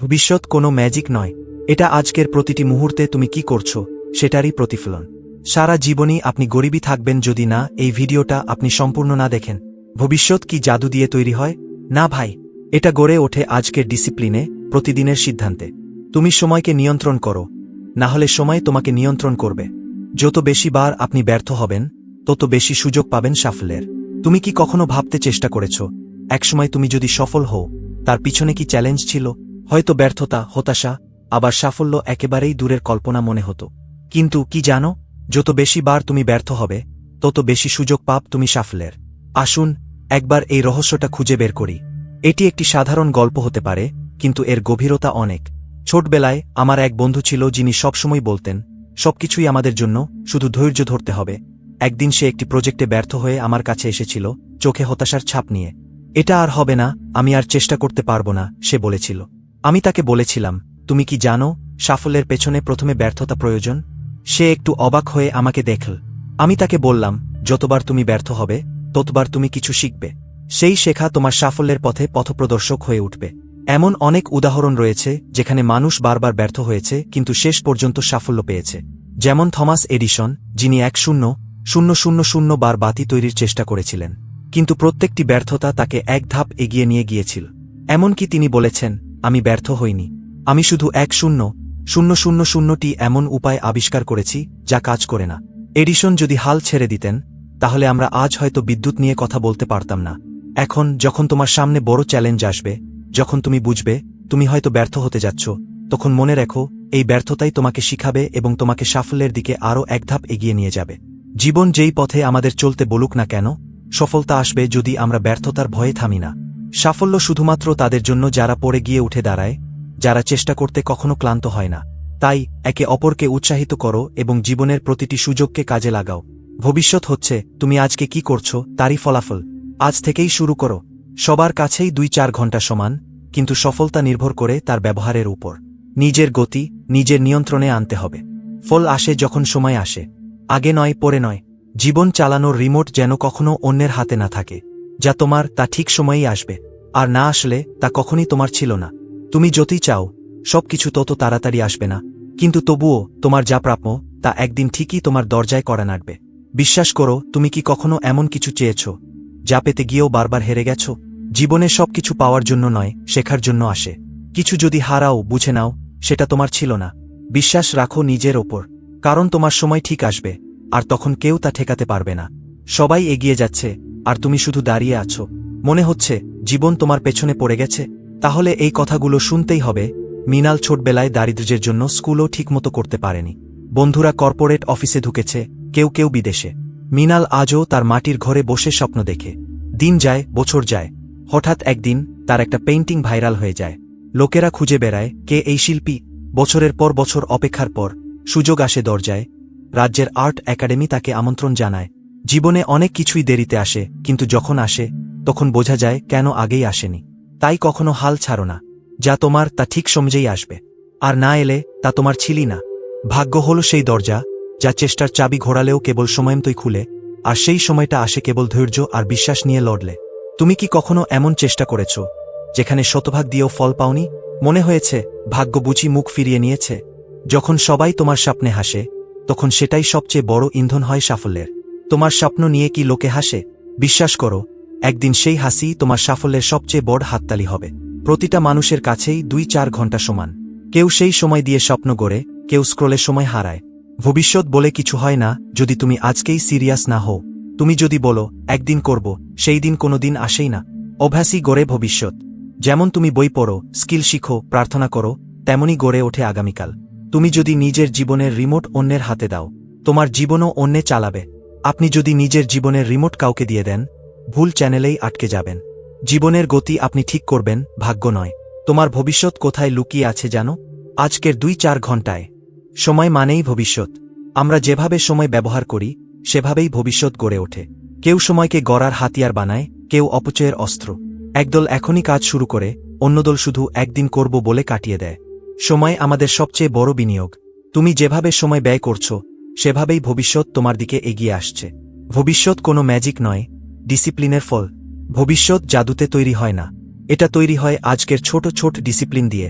ভবিষ্যৎ কোনো ম্যাজিক নয়। এটা আজকের প্রতিটি মুহূর্তে তুমি কি করছ, সেটারই প্রতিফলন। সারা জীবনই আপনি গরিবই থাকবেন যদি না এই ভিডিওটা আপনি সম্পূর্ণ না দেখেন। ভবিষ্যৎ কি জাদু দিয়ে তৈরি হয়? না ভাই, এটা গড়ে ওঠে আজকের ডিসিপ্লিনে, প্রতিদিনের সিদ্ধান্তে। তুমি সময়কে নিয়ন্ত্রণ করো, না হলে সময় তোমাকে নিয়ন্ত্রণ করবে। যত বেশি বার আপনি ব্যর্থ হবেন, তত বেশি সুযোগ পাবেন সাফল্যের। তুমি কি কখনো ভাবতে চেষ্টা করেছ, একসময় তুমি যদি সফল হও, তার পিছনে কি চ্যালেঞ্জ ছিল? হয়তো ব্যর্থতা, হতাশা, আবার সাফল্য একেবারেই দূরের কল্পনা মনে হতো। কিন্তু কি জানো, যত বেশি বার তুমি ব্যর্থ হবে, তত বেশি সুযোগ পাপ তুমি সাফল্যের। আসুন, একবার এই রহস্যটা খুঁজে বের করি। এটি একটি সাধারণ গল্প হতে পারে, কিন্তু এর গভীরতা অনেক। ছোটবেলায় আমার এক বন্ধু ছিল যিনি সবসময় বলতেন, সবকিছুই আমাদের জন্য, শুধু ধৈর্য ধরতে হবে। একদিন সে একটি প্রজেক্টে ব্যর্থ হয়ে আমার কাছে এসেছিল, চোখে হতাশার ছাপ নিয়ে। এটা আর হবে না, আমি আর চেষ্টা করতে পারব না, সে বলেছিল। আমি তাকে বলেছিলাম, তুমি কি জানো, সাফল্যের পেছনে প্রথমে ব্যর্থতা প্রয়োজন? সে একটু অবাক হয়ে আমাকে দেখল। আমি তাকে বললাম, যতবার তুমি ব্যর্থ হবে, ততবার তুমি কিছু শিখবে। সেই শেখা তোমার সাফল্যের পথে পথপ্রদর্শক হয়ে উঠবে। এমন অনেক উদাহরণ রয়েছে, যেখানে মানুষ বারবার ব্যর্থ হয়েছে, কিন্তু শেষ পর্যন্ত সাফল্য পেয়েছে। যেমন থমাস এডিসন, যিনি এক শূন্য শূন্য শূন্য শূন্য বার বাতি তৈরির চেষ্টা করেছিলেন। কিন্তু প্রত্যেকটি ব্যর্থতা তাকে এক ধাপ এগিয়ে নিয়ে গিয়েছিল। এমনকি তিনি বলেছেন আমি ব্যর্থ হইনি। আমি শুধু এক শূন্য শূন্য শূন্য শূন্যটি এমন উপায় আবিষ্কার করেছি, যা কাজ করে না। এডিশন যদি হাল ছেড়ে দিতেন, তাহলে আমরা আজ হয়তো বিদ্যুৎ নিয়ে কথা বলতে পারতাম না। এখন যখন তোমার সামনে বড় চ্যালেঞ্জ আসবে, যখন তুমি বুঝবে, তুমি হয়তো ব্যর্থ হতে যাচ্ছ, তখন মনে রেখো, এই ব্যর্থতাই তোমাকে শিখাবে এবং তোমাকে সাফল্যের দিকে আরও এক ধাপ এগিয়ে নিয়ে যাবে। জীবন যেই পথে আমাদের চলতে বলুক না কেন, সফলতা আসবে যদি আমরা ব্যর্থতার ভয়ে থামি না। সাফল্য শুধুমাত্র তাদের জন্য যারা পড়ে গিয়ে উঠে দাঁড়ায়, যারা চেষ্টা করতে কখনো ক্লান্ত হয় না। তাই, একে অপরকে উৎসাহিত করো এবং জীবনের প্রতিটি সুযোগকে কাজে লাগাও। ভবিষ্যৎ হচ্ছে, তুমি আজকে কি করছ, তারই ফলাফল। আজ থেকেই শুরু করো। সবার কাছেই দুই চার ঘণ্টা সমান, কিন্তু সফলতা নির্ভর করে তার ব্যবহারের উপর। নিজের গতি, নিজের নিয়ন্ত্রণে আনতে হবে। ফল আসে যখন সময় আসে। আগে নয়, পরে নয়। জীবন চালানোর রিমোট যেন কখনো অন্যের হাতে না থাকে। যা তোমার তা ঠিক সময়েই আসবে, আর না আসলে তা কখনই তোমার ছিল না। তুমি যতই চাও, সবকিছু তত তাড়াতাড়ি আসবে না। কিন্তু তবুও, তোমার যা প্রাপ্য, তা একদিন ঠিকই তোমার দরজায় করা নাড়বে। বিশ্বাস করো, তুমি কি কখনো এমন কিছু চেয়েছ, যা পেতে গিয়েও বারবার হেরে গেছ? জীবনে সবকিছু পাওয়ার জন্য নয়, শেখার জন্য আসে। কিছু যদি হারাও, বুঝে নাও, সেটা তোমার ছিল না। বিশ্বাস রাখো নিজের ওপর, কারণ তোমার সময় ঠিক আসবে, আর তখন কেউ তা ঠেকাতে পারবে না। সবাই এগিয়ে যাচ্ছে আর তুমি শুধু দাঁড়িয়ে আছো। মনে হচ্ছে, জীবন তোমার পেছনে পড়ে গেছে। তাহলে এই কথাগুলো শুনতেই হবে, মিনাল ছোটবেলায় দারিদ্র্যের জন্য স্কুলও ঠিকমতো করতে পারেনি। বন্ধুরা কর্পোরেট অফিসে ঢুকেছে, কেউ কেউ বিদেশে। মিনাল আজও তার মাটির ঘরে বসে স্বপ্ন দেখে। দিন যায়, বছর যায়। হঠাৎ একদিন, তার একটা পেইন্টিং ভাইরাল হয়ে যায়। লোকেরা খুঁজে বেড়ায়, কে এই শিল্পী? বছরের পর বছর অপেক্ষার পর, সুযোগ আসে দরজায়। রাজ্যের আর্ট একাডেমি তাকে আমন্ত্রণ জানায়। জীবনে অনেক কিছুই দেরিতে আসে, কিন্তু যখন আসে, তখন বোঝা যায় কেন আগেই আসেনি। তাই কখনো হাল ছাড়ো না। যা তোমার, তা ঠিক সমঝেই আসবে। আর না এলে, তা তোমার ছিলি না। ভাগ্য হল সেই দরজা, যা চেষ্টার চাবি ঘোরালেও কেবল সময়মতই খুলে, আর সেই সময়টা আসে কেবল ধৈর্য আর বিশ্বাস নিয়ে লড়লে। তুমি কি কখনো এমন চেষ্টা করেছ, যেখানে শতভাগ দিয়েও ফল পাওনি? মনে হয়েছে, ভাগ্য বুঝি মুখ ফিরিয়ে নিয়েছে। যখন সবাই তোমার স্বপ্নে হাসে, তখন সেটাই সবচেয়ে বড় ইন্ধন হয় সাফল্যের। তোমার স্বপ্ন নিয়ে কি লোকে হাসে? বিশ্বাস করো, একদিন সেই হাসি তোমার সাফল্যের সবচেয়ে বড় হাততালি হবে। প্রতিটা মানুষের কাছেই দুই চার ঘণ্টা সমান। কেউ সেই সময় দিয়ে স্বপ্ন গড়ে, কেউ স্ক্রোলের সময় হারায়। ভবিষ্যৎ বলে কিছু হয় না, যদি তুমি আজকেই সিরিয়াস না হও। তুমি যদি বলো, একদিন করব, সেই দিন কোনো দিন আসেই না। অভ্যাসই গড়ে ভবিষ্যৎ। যেমন তুমি বই পড়ো, স্কিল শিখো, প্রার্থনা করো তেমনই গড়ে ওঠে আগামীকাল। তুমি যদি নিজের জীবনের রিমোট অন্যের হাতে দাও, তোমার জীবনও অন্যে চালাবে। আপনি যদি নিজের জীবনের রিমোট কাউকে দিয়ে দেন, ভুল চ্যানেলেই আটকে যাবেন। জীবনের গতি আপনি ঠিক করবেন, ভাগ্য নয়। তোমার ভবিষ্যৎ কোথায় লুকিয়ে আছে জানো? আজকের দুই চার ঘন্টায় সময় মানেই ভবিষ্যৎ। আমরা যেভাবে সময় ব্যবহার করি, সেভাবেই ভবিষ্যৎ গড়ে ওঠে। কেউ সময়কে গড়ার হাতিয়ার বানায়, কেউ অপচয়ের অস্ত্র। একদল এখনই কাজ শুরু করে, অন্যদল শুধু একদিন করব বলে কাটিয়ে দেয়। সময় আমাদের সবচেয়ে বড় বিনিয়োগ। তুমি যেভাবে সময় ব্যয় করছ সেভাবেই ভবিষ্যৎ তোমার দিকে এগিয়ে আসছে। ভবিষ্যৎ কোনো ম্যাজিক নয়, ডিসিপ্লিনের ফল। ভবিষ্যৎ জাদুতে তৈরি হয় না। এটা তৈরি হয় আজকের ছোট ছোট ডিসিপ্লিন দিয়ে।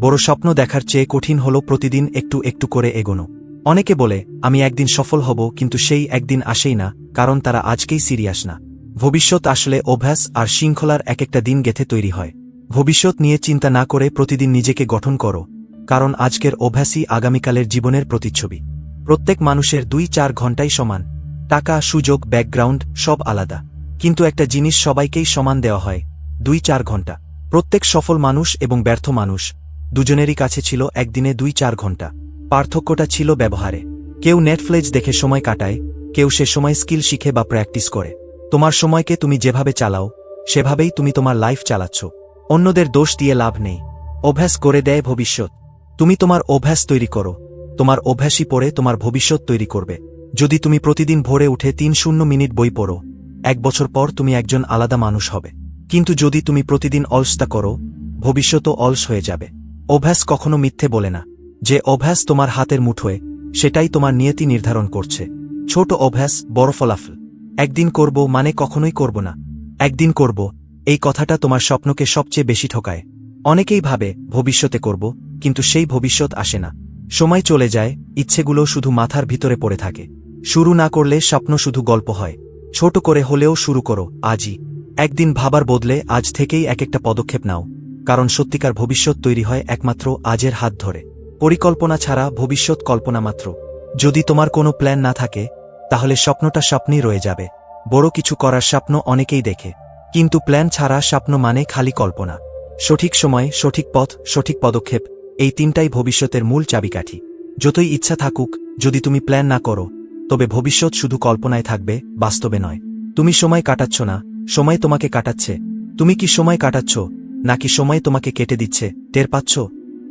বড় স্বপ্ন দেখার চেয়ে কঠিন হল প্রতিদিন একটু একটু করে এগোনো। অনেকে বলে, আমি একদিন সফল হব, কিন্তু সেই একদিন আসেই না, কারণ তারা আজকেই সিরিয়াস না। ভবিষ্যৎ আসলে অভ্যাস আর শৃঙ্খলার এক একটা দিন গেথে তৈরি হয়। ভবিষ্যৎ নিয়ে চিন্তা না করে প্রতিদিন নিজেকে গঠন করো, কারণ আজকের অভ্যাসই আগামীকালের জীবনের প্রতিচ্ছবি। প্রত্যেক মানুষের দুই চার ঘন্টাই সমান। টাকা, সুযোগ ব্যাকগ্রাউন্ড সব আলাদা। কিন্তু একটা জিনিস সবাইকেই সমান দেওয়া হয়, দুই চার ঘণ্টা। প্রত্যেক সফল মানুষ এবং ব্যর্থ মানুষ দুজনেরই কাছে ছিল একদিনে দুই চার ঘণ্টা। পার্থক্যটা ছিল ব্যবহারে। কেউ নেটফ্লেজ দেখে সময় কাটায়, কেউ সে সময় স্কিল শিখে বা প্র্যাকটিস করে। তোমার সময়কে তুমি যেভাবে চালাও, সেভাবেই তুমি তোমার লাইফ চালাচ্ছ। অন্যদের দোষ দিয়ে লাভ নেই। অভ্যাস করে দেয় ভবিষ্যৎ। তুমি তোমার অভ্যাস তৈরি করো। তোমার অভ্যাসই পড়ে তোমার ভবিষ্যৎ তৈরি করবে। যদি তুমি প্রতিদিন ভোরে উঠে তিন শূন্য মিনিট বই পড়ো, এক বছর পর তুমি একজন আলাদা মানুষ হবে। কিন্তু যদি তুমি প্রতিদিন অলসতা করো ভবিষ্যতও অলস হয়ে যাবে। অভ্যাস কখনো মিথ্যে বলে না। যে অভ্যাস তোমার হাতের মুঠোয়, সেটাই তোমার নিয়তি নির্ধারণ করছে। ছোট অভ্যাস, বড় ফলাফল। একদিন করব মানে কখনোই করব না। একদিন করব, এই কথাটা তোমার স্বপ্নকে সবচেয়ে বেশি ঠকায়। অনেকেই ভাবে, ভবিষ্যতে করব, কিন্তু সেই ভবিষ্যৎ আসে না। সময় চলে যায়, ইচ্ছেগুলো শুধু মাথার ভিতরে পড়ে থাকে। শুরু না করলে স্বপ্ন শুধু গল্প হয়। ছোট করে হলেও শুরু করো, আজই। একদিন ভাবার বদলে আজ থেকেই এক একটা পদক্ষেপ নাও। কারণ সত্যিকার ভবিষ্যৎ তৈরি হয় একমাত্র আজের হাত ধরে। পরিকল্পনা ছাড়া ভবিষ্যৎ কল্পনা মাত্র। যদি তোমার কোনো প্ল্যান না থাকে, তাহলে স্বপ্নটা স্বপ্নই রয়ে যাবে। বড় কিছু করার স্বপ্ন অনেকেই দেখে। কিন্তু প্ল্যান ছাড়া স্বপ্ন মানে খালি কল্পনা। সঠিক সময়, সঠিক পথ, সঠিক পদক্ষেপ এই তিনটাই ভবিষ্যতের মূল চাবিকাঠি। যতই ইচ্ছা থাকুক, যদি তুমি প্ল্যান না করো, তবে ভবিষ্যৎ শুধু কল্পনায় থাকবে, বাস্তবে নয়। তুমি সময় কাটাচ্ছ না, সময় তোমাকে কাটাচ্ছে। তুমি কি সময় কাটাচ্ছ, নাকি সময় তোমাকে কেটে দিচ্ছে, টের পাচ্ছ?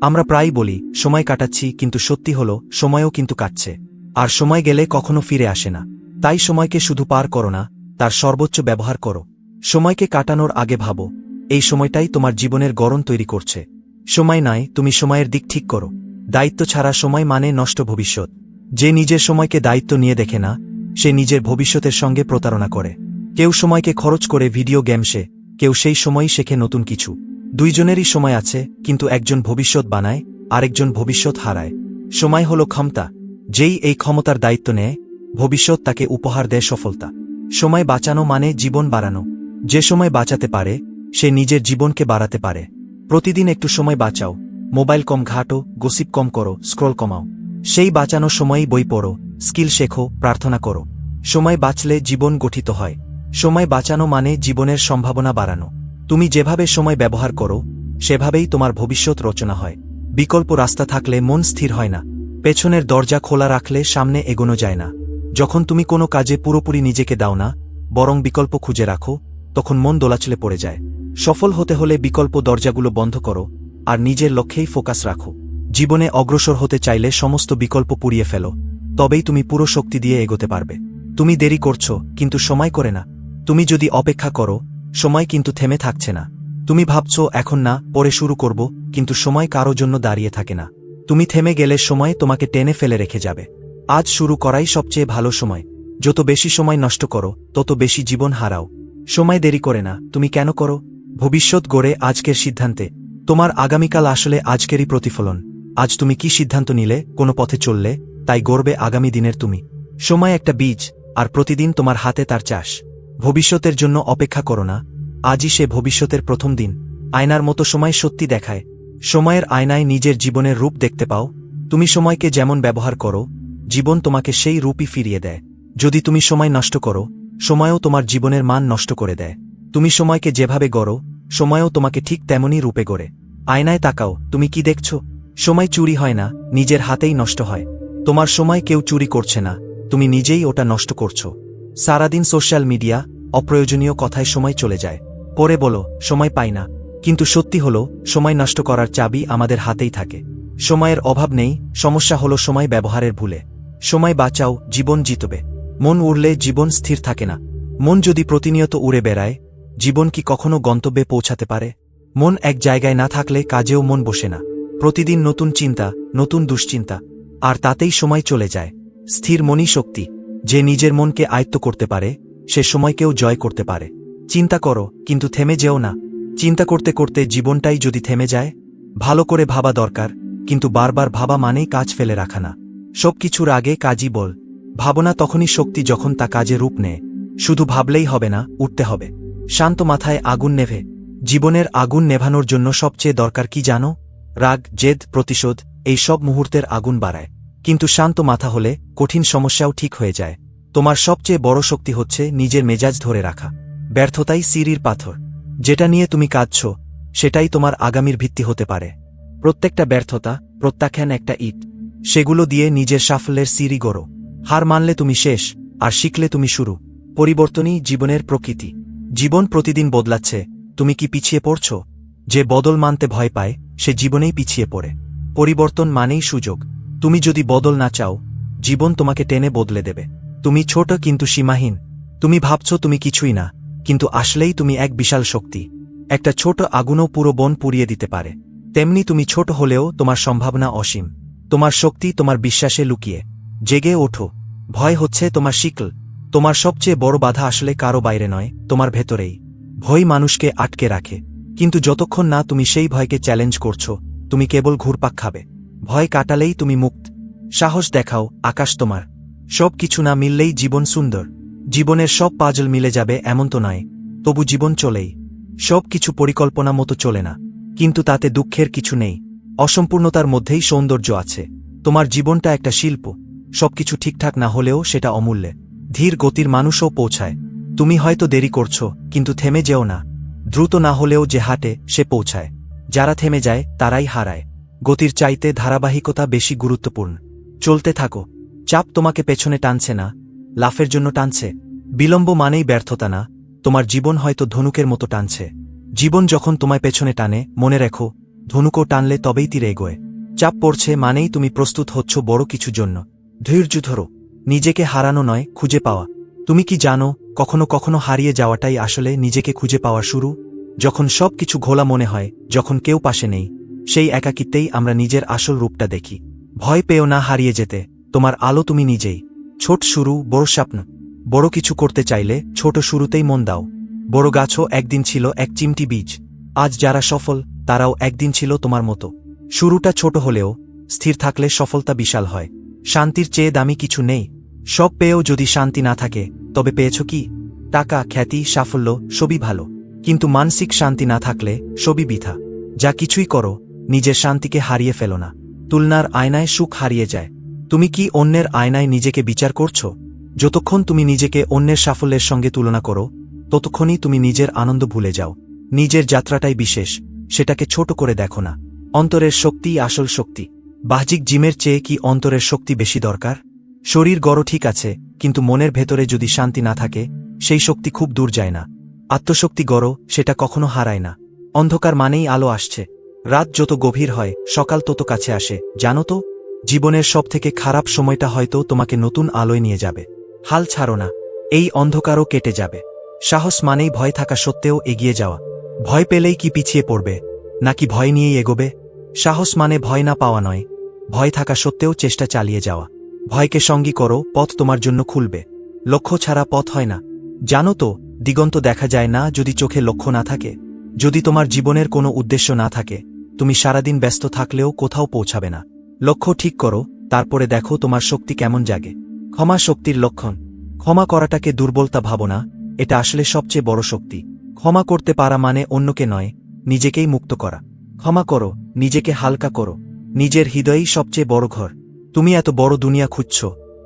আমরা প্রায়ই বলি, সময় কাটাচ্ছি কিন্তু সত্যি হল, সময়ও কিন্তু কাটছে। আর সময় গেলে কখনো ফিরে আসে না। তাই সময়কে শুধু পার করো না, তার সর্বোচ্চ ব্যবহার করো। সময়কে কাটানোর আগে ভাবো, এই সময়টাই তোমার জীবনের গরম তৈরি করছে। সময় নয়, তুমি সময়ের দিক ঠিক করো। দায়িত্ব ছাড়া সময় মানে নষ্ট ভবিষ্যৎ। যে নিজের সময়কে দায়িত্ব নিয়ে দেখে না, সে নিজের ভবিষ্যতের সঙ্গে প্রতারণা করে। কেউ সময়কে খরচ করে ভিডিও গেমসে কেউ সেই সময়ই শেখে নতুন কিছু। দুইজনেরই সময় আছে, কিন্তু একজন ভবিষ্যৎ বানায়, আরেকজন ভবিষ্যৎ হারায়। সময় হল ক্ষমতা। যেই এই ক্ষমতার দায়িত্ব নেয়, ভবিষ্যৎ তাকে উপহার দেয় সফলতা। সময় বাঁচানো মানে জীবন বাড়ানো। যে সময় বাঁচাতে পারে, সে নিজের জীবনকে বাড়াতে পারে। প্রতিদিন একটু সময় বাঁচাও। মোবাইল কম ঘাটো, গসিপ কম করো, স্ক্রল কমাও। সেই বাঁচানো সময়ই বই পড়ো, স্কিল শেখো, প্রার্থনা করো। সময় বাঁচলে জীবন গঠিত হয়। সময় বাঁচানো মানে জীবনের সম্ভাবনা বাড়ানো। তুমি যেভাবে সময় ব্যবহার করো, সেভাবেই তোমার ভবিষ্যৎ রচনা হয়। বিকল্প রাস্তা থাকলে মন স্থির হয় না। পেছনের দরজা খোলা রাখলে সামনে এগোনো যায় না। যখন তুমি কোনো কাজে পুরোপুরি নিজেকে দাও না, বরং বিকল্প খুঁজে রাখো, তখন মন দোলাচলে পড়ে যায়। সফল হতে হলে বিকল্প দরজাগুলো বন্ধ করো, আর নিজের লক্ষ্যেই ফোকাস রাখো। জীবনে অগ্রসর হতে চাইলে সমস্ত বিকল্প পুড়িয়ে ফেলো, তবেই তুমি পুরো শক্তি দিয়ে এগোতে পারবে। তুমি দেরি করছ, কিন্তু সময় করে না। তুমি যদি অপেক্ষা করো, সময় কিন্তু থেমে থাকছে না। তুমি ভাবছ, এখন না, পরে শুরু করব, কিন্তু সময় কারও জন্য দাঁড়িয়ে থাকে না। তুমি থেমে গেলে সময় তোমাকে টেনে ফেলে রেখে যাবে। আজ শুরু করাই সবচেয়ে ভালো সময়। যত বেশি সময় নষ্ট করো, তত বেশি জীবন হারাও। সময় দেরি করে না, তুমি কেন করো? ভবিষ্যৎ গড়ে আজকের সিদ্ধান্তে, তোমার আগামীকাল আসলে আজকেরই প্রতিফলন। আজ তুমি কি সিদ্ধান্ত নিলে, কোনো পথে চললে, তাই গড়বে আগামী দিনের তুমি। সময় একটা বীজ, আর প্রতিদিন তোমার হাতে তার চাষ। ভবিষ্যতের জন্য অপেক্ষা করো না। আজই সে ভবিষ্যতের প্রথম দিন। আয়নার মতো সময় সত্যি দেখায়। সময়ের আয়নায় নিজের জীবনের রূপ দেখতে পাও। তুমি সময়কে যেমন ব্যবহার করো, জীবন তোমাকে সেই রূপই ফিরিয়ে দেয়। যদি তুমি সময় নষ্ট করো, সময়ও তোমার জীবনের মান নষ্ট করে দেয়। তুমি সময়কে যেভাবে গড়ো, সময়ও তোমাকে ঠিক তেমনই রূপে গড়ে। আয়নায় তাকাও, তুমি কি দেখছ? সময় চুরি হয় না, নিজের হাতেই নষ্ট হয়। তোমার সময় কেউ চুরি করছে না, তুমি নিজেই ওটা নষ্ট করছ। সারাদিন সোশ্যাল মিডিয়া, অপ্রয়োজনীয় কথায় সময় চলে যায়। পরে বলো, সময় পাই না। কিন্তু সত্যি হল, সময় নষ্ট করার চাবি আমাদের হাতেই থাকে। সময়ের অভাব নেই, সমস্যা হলো সময় ব্যবহারের ভুলে। সময় বাঁচাও, জীবন জিতবে। মন উড়লে জীবন স্থির থাকে না। মন যদি প্রতিনিয়ত উড়ে বেড়ায় জীবন কি কখনো গন্তব্যে পৌঁছাতে পারে? মন এক জায়গায় না থাকলে কাজেও মন বসে না। প্রতিদিন নতুন চিন্তা, নতুন দুশ্চিন্তা, আর তাতেই সময় চলে যায়। স্থির মনই শক্তি। যে নিজের মনকে আয়ত্ত করতে পারে, সে সময়কেও জয় করতে পারে। চিন্তা করো, কিন্তু থেমে যেও না। চিন্তা করতে করতে জীবনটাই যদি থেমে যায়, ভালো করে ভাবা দরকার, কিন্তু বারবার ভাবা মানেই কাজ ফেলে রাখা না। সব কিছুর আগে কাজই বল। ভাবনা তখনই শক্তি যখন তা কাজে রূপ নেয়। শুধু ভাবলেই হবে না, উঠতে হবে। শান্ত মাথায় আগুন নেভে। জীবনের আগুন নেভানোর জন্য সবচেয়ে দরকার কি জানো? রাগ, জেদ, প্রতিশোধ, এই সব মুহূর্তের আগুন বাড়ায়। কিন্তু শান্ত মাথা হলে কঠিন সমস্যাও ঠিক হয়ে যায়। তোমার সবচেয়ে বড় শক্তি হচ্ছে নিজের মেজাজ ধরে রাখা। ব্যর্থতাই সিঁড়ির পাথর। যেটা নিয়ে তুমি কাঁদছ, সেটাই তোমার আগামীর ভিত্তি হতে পারে। প্রত্যেকটা ব্যর্থতা, প্রত্যাখ্যান একটা ইট। সেগুলো দিয়ে নিজের সাফল্যের সিঁড়ি গড়ো। হার মানলে তুমি শেষ, আর শিখলে তুমি শুরু। পরিবর্তনই জীবনের প্রকৃতি। জীবন প্রতিদিন বদলাচ্ছে, তুমি কি পিছিয়ে পড়ছ? যে বদল মানতে ভয় পায়, সে জীবনেই পিছিয়ে পড়ে। পরিবর্তন মানেই সুযোগ। তুমি যদি বদল না চাও, জীবন তোমাকে টেনে বদলে দেবে। তুমি ছোট কিন্তু সীমাহীন। তুমি ভাবছ তুমি কিছুই না, কিন্তু আসলেই তুমি এক বিশাল শক্তি। একটা ছোট আগুনও পুরো বন পুড়িয়ে দিতে পারে। তেমনি তুমি ছোট হলেও তোমার সম্ভাবনা অসীম। তোমার শক্তি তোমার বিশ্বাসে লুকিয়ে। জেগে ওঠো। ভয় হচ্ছে তোমার শিকল। তোমার সবচেয়ে বড় বাধা আসলে কারও বাইরে নয়, তোমার ভেতরেই। ভয় মানুষকে আটকে রাখে। কিন্তু যতক্ষণ না তুমি সেই ভয়কে চ্যালেঞ্জ করছ, তুমি কেবল ঘুরপাক খাবে। ভয় কাটালেই তুমি মুক্ত। সাহস দেখাও, আকাশ তোমার। সব কিছু না মিললেই জীবন সুন্দর। জীবনের সব পাজল মিলে যাবে, এমন তো নয়। তবু জীবন চলেই। সব কিছু পরিকল্পনা মতো চলে না। কিন্তু তাতে দুঃখের কিছু নেই। অসম্পূর্ণতার মধ্যেই সৌন্দর্য আছে। তোমার জীবনটা একটা শিল্প। সবকিছু ঠিকঠাক না হলেও সেটা অমূল্যে ধীর গতির মানুষও পৌঁছায়। তুমি হয়তো দেরি করছ, কিন্তু থেমে যেও না। দ্রুত না হলেও যে হাঁটে, সে পৌঁছায়। যারা থেমে যায়, তারাই হারায়। গতির চাইতে ধারাবাহিকতা বেশি গুরুত্বপূর্ণ। চলতে থাকো। চাপ তোমাকে পেছনে টানছে না। লাফের জন্য টানছে। বিলম্ব মানেই ব্যর্থতা না। তোমার জীবন হয়তো ধনুকের মতো টানছে। জীবন যখন তোমায় পেছনে টানে, মনে রেখো, ধনুকও টানলে তবেই তীরে এগোয়। চাপ পড়ছে মানেই তুমি প্রস্তুত হচ্ছ বড় কিছু জন্য। ধৈর্য ধরো। নিজেকে হারানো নয়, খুঁজে পাওয়া। তুমি কি জানো, কখনো কখনো হারিয়ে যাওয়াটাই আসলে নিজেকে খুঁজে পাওয়া শুরু? যখন সব কিছু ঘোলা মনে হয়, যখন কেউ পাশে নেই, সেই একাকিত্বেই আমরা নিজের আসল রূপটা দেখি। ভয় পেও না হারিয়ে যেতে, তোমার আলো তুমি নিজেই। ছোট শুরু, বড় স্বপ্ন। বড় কিছু করতে চাইলে, ছোট শুরুতেই মন দাও। বড় গাছও একদিন ছিল এক চিমটি বীজ। আজ যারা সফল, তারাও একদিন ছিল তোমার মতো। শুরুটা ছোট হলেও, স্থির থাকলে সফলতা বিশাল হয়। শান্তির চেয়ে দামি কিছু নেই। সব পেয়েও যদি শান্তি না থাকে, তবে পেয়েছ কি? টাকা, খ্যাতি, সাফল্য, সবই ভালো। কিন্তু মানসিক শান্তি না থাকলে, সবই বৃথা। যা কিছুই করো, নিজের শান্তিকে হারিয়ে ফেলো না। তুলনার আয়নায় সুখ হারিয়ে যায়। তুমি কি অন্যের আয়নায় নিজেকে বিচার করছ? যতক্ষণ তুমি নিজেকে অন্যের সাফল্যের সঙ্গে তুলনা করো, ততক্ষণই তুমি নিজের আনন্দ ভুলে যাও। নিজের যাত্রাটাই বিশেষ, সেটাকে ছোট করে দেখো না। অন্তরের শক্তিই আসল শক্তি। বাহ্যিক জিমের চেয়ে কি অন্তরের শক্তি বেশি দরকার? শরীর গড় ঠিক আছে, কিন্তু মনের ভেতরে যদি শান্তি না থাকে, সেই শক্তি খুব দূর যায় না। আত্মশক্তি গড় সেটা কখনো হারায় না। অন্ধকার মানেই আলো আসছে। রাত যত গভীর হয়, সকাল তত কাছে আসে, জানো তো? জীবনের সব থেকে খারাপ সময়টা হয়তো তোমাকে নতুন আলোয় নিয়ে যাবে। হাল ছাড়ো না, এই অন্ধকারও কেটে যাবে। সাহস মানেই ভয় থাকা সত্ত্বেও এগিয়ে যাওয়া। ভয় পেলেই কি পিছিয়ে পড়বে? নাকি ভয় নিয়েই এগোবে? সাহস মানে ভয় না পাওয়া নয় ভয় থাকা সত্ত্বেও চেষ্টা চালিয়ে যাওয়া। ভয়কে সঙ্গী করো, পথ তোমার জন্য খুলবে। লক্ষ্য ছাড়া পথ হয় না। জানো তো, দিগন্ত দেখা যায় না যদি চোখে লক্ষ্য না থাকে। যদি তোমার জীবনের কোনো উদ্দেশ্য না থাকে, তুমি সারাদিন ব্যস্ত থাকলেও কোথাও পৌঁছাবে না। লক্ষ্য ঠিক করো, তারপরে দেখো তোমার শক্তি কেমন জাগে। ক্ষমা শক্তির লক্ষণ। ক্ষমা করাটাকে দুর্বলতা ভাবো না, এটা আসলে সবচেয়ে বড় শক্তি। ক্ষমা করতে পারা মানে অন্যকে নয়, নিজেকেই মুক্ত করা। ক্ষমা করো, নিজেকে হালকা করো। নিজের হৃদয়েই সবচেয়ে বড় ঘর। তুমি এত বড় দুনিয়া খুঁজছ,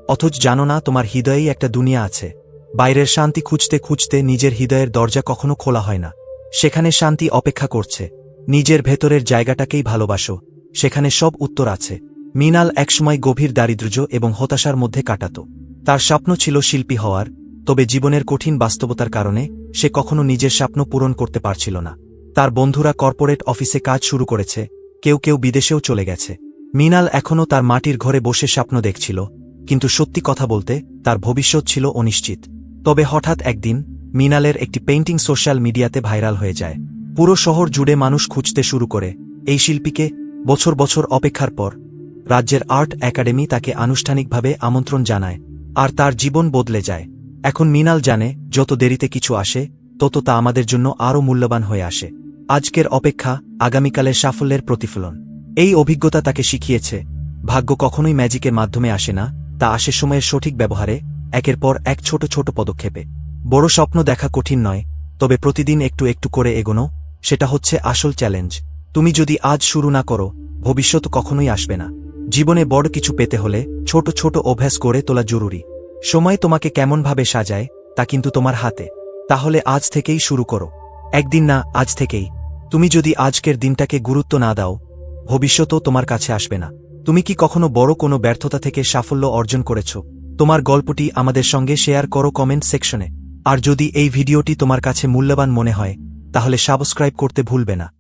অথচ জানো না তোমার হৃদয়েই একটা দুনিয়া আছে। বাইরের শান্তি খুঁজতে খুঁজতে নিজের হৃদয়ের দরজা কখনো খোলা হয় না। সেখানে শান্তি অপেক্ষা করছে। নিজের ভেতরের জায়গাটাকেই ভালোবাসো। সেখানে সব উত্তর আছে। মিনাল একসময় গভীর দারিদ্র্য এবং হতাশার মধ্যে কাটাত। তার স্বপ্ন ছিল শিল্পী হওয়ার, তবে জীবনের কঠিন বাস্তবতার কারণে সে কখনো নিজের স্বপ্ন পূরণ করতে পারছিল না। তার বন্ধুরা কর্পোরেট অফিসে কাজ শুরু করেছে কেউ কেউ বিদেশেও চলে গেছে। মিনাল এখনও তার মাটির ঘরে বসে স্বপ্ন দেখছিল, কিন্তু সত্যি কথা বলতে তার ভবিষ্যৎ ছিল অনিশ্চিত। তবে হঠাৎ একদিন, মিনালের একটি পেইন্টিং সোশ্যাল মিডিয়াতে ভাইরাল হয়ে যায়। পুরো শহর জুড়ে মানুষ খুঁজতে শুরু করে। এই শিল্পীকে বছর বছর অপেক্ষার পর রাজ্যের আর্ট একাডেমি তাকে আনুষ্ঠানিকভাবে আমন্ত্রণ জানায়, আর তার জীবন বদলে যায়। এখন মিনাল জানে, যত দেরিতে কিছু আসে, তত তা আমাদের জন্য আরও মূল্যবান হয়ে আসে। আজকের অপেক্ষা আগামীকালের সাফল্যের প্রতিফলন। এই অভিজ্ঞতা তাকে শিখিয়েছে, ভাগ্য কখনোই ম্যাজিকের মাধ্যমে আসে না, তা আসে সময়ের সঠিক ব্যবহারে, একের পর এক ছোট ছোট পদক্ষেপে। বড় স্বপ্ন দেখা কঠিন নয়, তবে প্রতিদিন একটু একটু করে এগোনো, সেটা হচ্ছে আসল চ্যালেঞ্জ। তুমি যদি আজ শুরু না করো, ভবিষ্যৎ কখনোই আসবে না। জীবনে বড় কিছু পেতে হলে ছোট ছোট অভ্যাস করে তোলা জরুরি। সময় তোমাকে কেমনভাবে সাজায়, তা কিন্তু তোমার হাতে। তাহলে আজ থেকেই শুরু করো। একদিন না, আজ থেকেই। তুমি যদি আজকের দিনটাকে গুরুত্ব না দাও, ভবিষ্যতও তোমার কাছে আসবে না। তুমি কি কখনো বড় কোনো ব্যর্থতা থেকে সাফল্য অর্জন করেছ? তোমার গল্পটি আমাদের সঙ্গে শেয়ার করো কমেন্ট সেকশনে। আর যদি এই ভিডিওটি তোমার কাছে মূল্যবান মনে হয়, তাহলে সাবস্ক্রাইব করতে ভুলবে না।